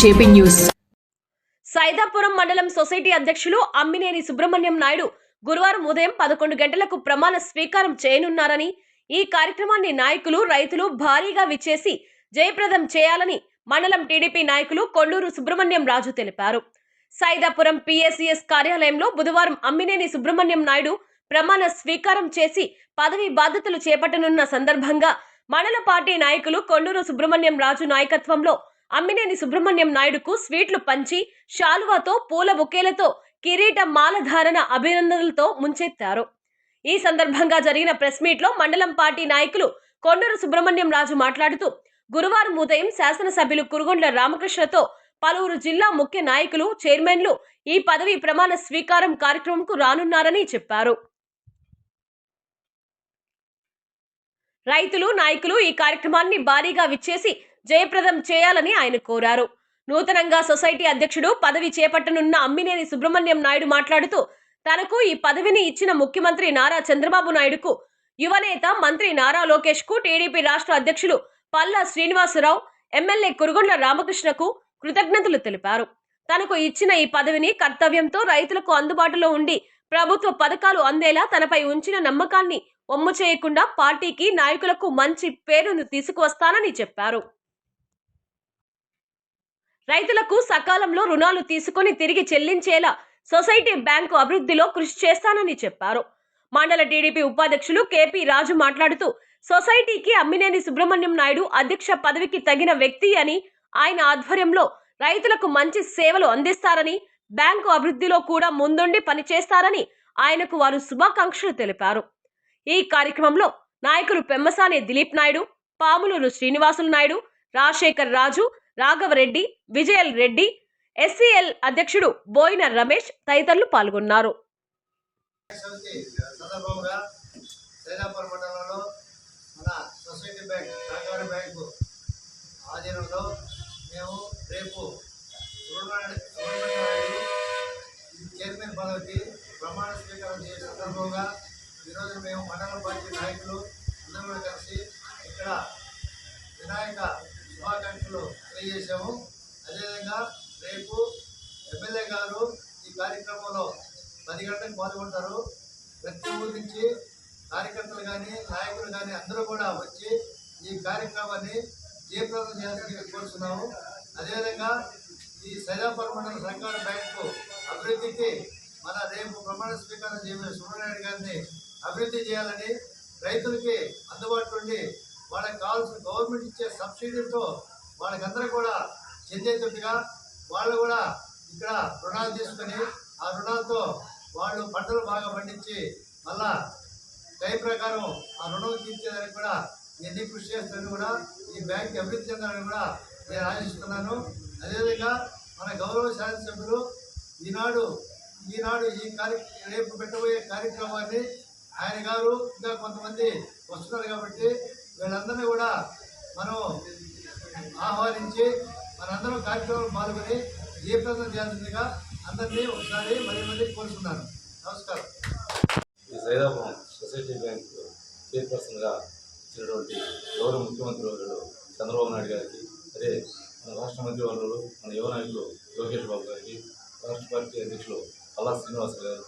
JP news. Saidapuram మండలం society అధ్యక్షులు అమ్మినేని సుబ్రహ్మణ్యం నాయుడు గురువారం ఉదయం పదకొండు గంటలకు ప్రమాణ స్వీకారం చేయనున్నారని ఈ కార్యక్రమాన్ని నాయకులు రైతులు భారీగా విచ్చేసి జయప్రదం చేయాలని మండలం టీడీపీ నాయకులు కొల్లూరు సుబ్రహ్మణ్యం రాజు తెలిపారు. సైదాపురం పిఎస్సిఎస్ కార్యాలయంలో బుధవారం అమ్మినేని సుబ్రహ్మణ్యం నాయుడు ప్రమాణ స్వీకారం చేసి పదవి బాధ్యతలు చేపట్టనున్న సందర్భంగా మండల పార్టీ నాయకులు కొల్లూరు సుబ్రహ్మణ్యం రాజు నాయకత్వంలో అమ్మినేని సుబ్రహ్మణ్యం నాయుడుకు స్వీట్లు పంచి శాలువాతో పూల బొకేలతో కిరీట మాలధారణ అభినందనలతో ముంచెత్తారు. ఈ సందర్భంగా జరిగిన ప్రెస్ మీట్లో మండలం పార్టీ నాయకులు కొండూరు సుబ్రహ్మణ్యం రాజు మాట్లాడుతూ గురువారం ఉదయం శాసనసభ్యులు కురుగొండ్ల రామకృష్ణతో పలువురు జిల్లా ముఖ్య నాయకులు చైర్మన్లు ఈ పదవి ప్రమాణ స్వీకారం కార్యక్రమంకు రానున్నారని చెప్పారు. రైతులు నాయకులు ఈ కార్యక్రమాన్ని భారీగా విచ్చేసి జయప్రదం చేయాలని ఆయన కోరారు. నూతనంగా సొసైటీ అధ్యక్షుడు పదవి చేపట్టనున్న అమ్మినేని సుబ్రహ్మణ్యం నాయుడు మాట్లాడుతూ తనకు ఈ పదవిని ఇచ్చిన ముఖ్యమంత్రి నారా చంద్రబాబు నాయుడుకు యువనేత మంత్రి నారా లోకేష్కు టీడీపీ రాష్ట్ర అధ్యక్షులు పల్లా శ్రీనివాసరావు ఎమ్మెల్యే కురుగొండ్ల రామకృష్ణకు కృతజ్ఞతలు తెలిపారు. తనకు ఇచ్చిన ఈ పదవిని కర్తవ్యంతో రైతులకు అందుబాటులో ఉండి ప్రభుత్వ పథకాలు అందేలా తనపై ఉంచిన నమ్మకాన్ని ఒమ్ము చేయకుండా పార్టీకి నాయకులకు మంచి పేరును తీసుకువస్తానని చెప్పారు. రైతులకు సకాలంలో రుణాలు తీసుకొని తిరిగి చెల్లించేలా సొసైటీ బ్యాంకు అభివృద్ధిలో కృషి చేస్తానని చెప్పారు. మండల టీడీపీ ఉపాధ్యక్షులు కేపీ రాజు మాట్లాడుతూ సొసైటీకి అమ్మినేని సుబ్రహ్మణ్యం నాయుడు అధ్యక్ష పదవికి తగిన వ్యక్తి అని ఆయన ఆధ్వర్యంలో రైతులకు మంచి సేవలు అందిస్తారని బ్యాంకు అభివృద్ధిలో కూడా ముందుండి పనిచేస్తారని ఆయనకు వారు శుభాకాంక్షలు తెలిపారు. ఈ కార్యక్రమంలో నాయకులు పెమ్మసాని దిలీప్ నాయుడు పాములూరు శ్రీనివాసులు నాయుడు రాజశేఖర్ రాజు రాఘవరెడ్డి విజయల్ రెడ్డి ఎస్సీఎల్ అధ్యక్షుడు బోయిన రమేష్ తదితరులు పాల్గొన్నారు. సందర్భంగా మేము రేపు నాయుడు చైర్మన్ పదవికి ప్రమాణ స్వీకారం చేసే సందర్భంగా ఈరోజు మేము మండల పార్టీ నాయకులు అందరూ కలిసి ఇక్కడ వినాయక శుభాకాంక్షలు తెలియజేశాము అదేవిధంగా రేపు ఎమ్మెల్యే గారు ఈ కార్యక్రమంలో పది గంటలకు పాల్గొంటారు. ప్రతి ఊరి నుంచి కార్యకర్తలు కానీ నాయకులు కానీ అందరూ కూడా వచ్చి ఈ కార్యక్రమాన్ని జయప్రదం చేయాలని కోరుతున్నాము అదేవిధంగా ఈ సైదాపురం మండల సహకార బ్యాంకు అభివృద్ధికి మన రేపు ప్రమాణ స్వీకారం చేయబోయే సుబ్రహ్మణ్యుడు గారిని అభివృద్ధి చేయాలని రైతులకి అందుబాటులో ఉండి వాళ్ళకి కావాల్సిన గవర్నమెంట్ ఇచ్చే సబ్సిడీతో వాళ్ళకందరూ కూడా చెందేటట్టుగా వాళ్ళు కూడా ఇక్కడ రుణాలు తీసుకొని ఆ రుణాలతో వాళ్ళు పంటలు బాగా పండించి మళ్ళా టైం ప్రకారం ఆ రుణం తీర్చేదానికి కూడా ఎన్ని కృషి చేస్తారని కూడా ఈ బ్యాంక్ అభివృద్ధి చెందాలని కూడా నేను ఆశిస్తున్నాను. అదేవిధంగా మన గౌరవ శాసనసభ్యులు ఈనాడు ఈనాడు ఈ కార్య రేపు పెట్టబోయే కార్యక్రమాన్ని ఆయన గారు ఇంకా కొంతమంది వస్తున్నారు కాబట్టి వీళ్ళందరినీ కూడా మనం ఆహ్వానించి మనందరం కార్యక్రమంలో పాల్గొని జయప్రదం చేయాల్సిందిగా అందరినీ ఒకసారి మరీ మంది కోరుతున్నాను నమస్కారం. ఈ సైదాపురం సొసైటీ బ్యాంక్ చైర్పర్సన్గా ఇచ్చినటువంటి గౌరవ ముఖ్యమంత్రి వర్యులు చంద్రబాబు నాయుడు గారికి అదే మన రాష్ట్ర మంత్రి వర్యులు మన యువ నాయకులు లోకేష్ బాబు గారికి రాష్ట్ర పార్టీ అధ్యక్షులు పల్లా శ్రీనివాస్ గారు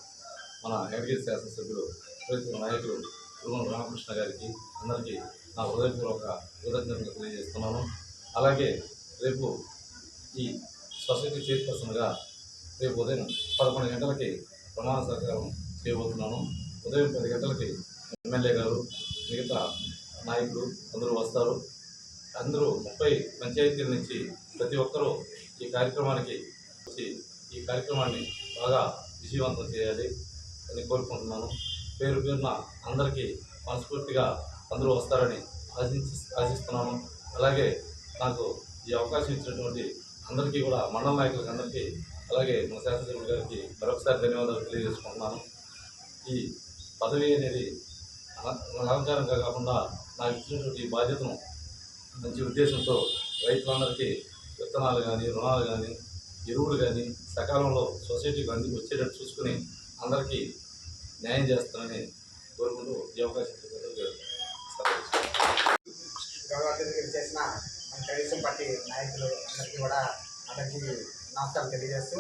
మన వెంకటగిరి శాసనసభ్యులు రైతుల నాయకులు తిరుమల రామకృష్ణ గారికి అందరికీ నా హృదయపూర్వక కృతజ్ఞతలు తెలియజేస్తున్నాను. అలాగే రేపు ఈ సొసైటీ చైర్పర్సన్గా రేపు ఉదయం పదకొండు గంటలకి ప్రమాణ సహకారం చేయబోతున్నాను. ఉదయం పది గంటలకి ఎమ్మెల్యే గారు మిగతా నాయకులు అందరూ వస్తారు. అందరూ ముప్పై పంచాయతీల నుంచి ప్రతి ఒక్కరూ ఈ కార్యక్రమానికి వచ్చి ఈ కార్యక్రమాన్ని బాగా విజయవంతం చేయాలి అని కోరుకుంటున్నాను. పేరు పేరున అందరికీ మనస్ఫూర్తిగా అందరూ వస్తారని ఆశించి ఆశిస్తున్నాను. అలాగే నాకు ఈ అవకాశం ఇచ్చినటువంటి అందరికీ కూడా మండల నాయకులకు అందరికీ అలాగే మన శాసనసభ్యుల గారికి మరొకసారి ధన్యవాదాలు తెలియజేసుకుంటున్నాను. ఈ పదవి అనేది అలంకారంగా కాకుండా నాకు ఇచ్చినటువంటి బాధ్యతను మంచి ఉద్దేశంతో రైతులందరికీ విత్తనాలు కానీ రుణాలు కానీ ఎరువులు కానీ సకాలంలో సొసైటీకి అంది వచ్చేటట్టు చూసుకుని అందరికీ న్యాయం చేస్తానని కోరుకుంటూ ఈ అవకాశం చేసిన తెలుగుదేశం పార్టీ నాయకులు అందరికీ కూడా అందరికీ నమస్కారం తెలియజేస్తూ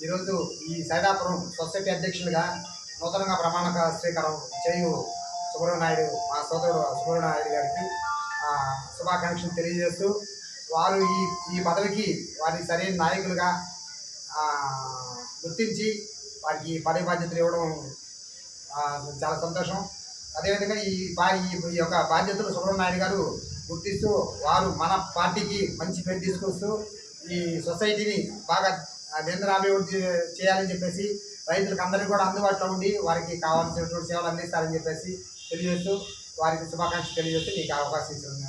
ఈరోజు ఈ సైదాపురం సొసైటీ అధ్యక్షులుగా నూతనంగా ప్రమాణ స్వీకారం చేయు సుబ్రహ్మణ్యుడు నాయుడు మా సోదరుడు సుబ్రహ్మణ్యుడు నాయుడు గారికి శుభాకాంక్షలు తెలియజేస్తూ వారు ఈ ఈ పదవికి వారి సరైన నాయకులుగా గుర్తించి వారికి పదవి బాధ్యతలు ఇవ్వడం చాలా సంతోషం. అదేవిధంగా ఈ బా- ఈ ఈ యొక్క బాధ్యతలు సుబ్రహ్మణ్యుడు నాయుడు గారు గుర్తిస్తూ వారు మన పార్టీకి మంచి పేరు తీసుకొస్తూ ఈ సొసైటీని బాగా నిరంతరాభివృద్ధి చేయాలని చెప్పేసి రైతులకు అందరికీ కూడా అందుబాటులో ఉండి వారికి కావాల్సినటువంటి సేవలు అందిస్తారని చెప్పేసి తెలియజేస్తూ వారికి శుభాకాంక్షలు తెలియజేస్తూ మీకు అవకాశం ఇచ్చిన